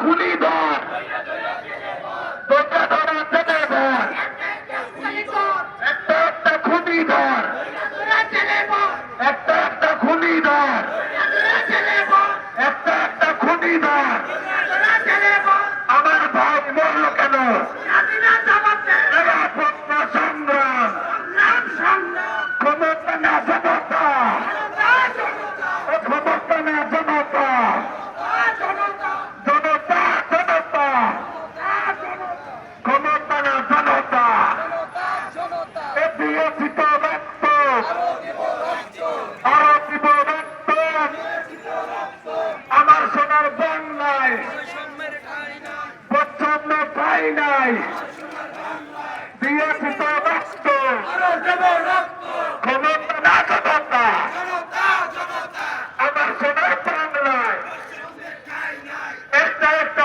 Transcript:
খুনি দল এ দিয়েছি তো রক্ত আরও দিব রক্ত আমার সোনার বাংলায় প্রচ্ছন্ন ঠাই নাই। দিয়েছি তো রক্ত ক্ষমতা না জনতা। আমার সোনার বাংলায় একটা একটা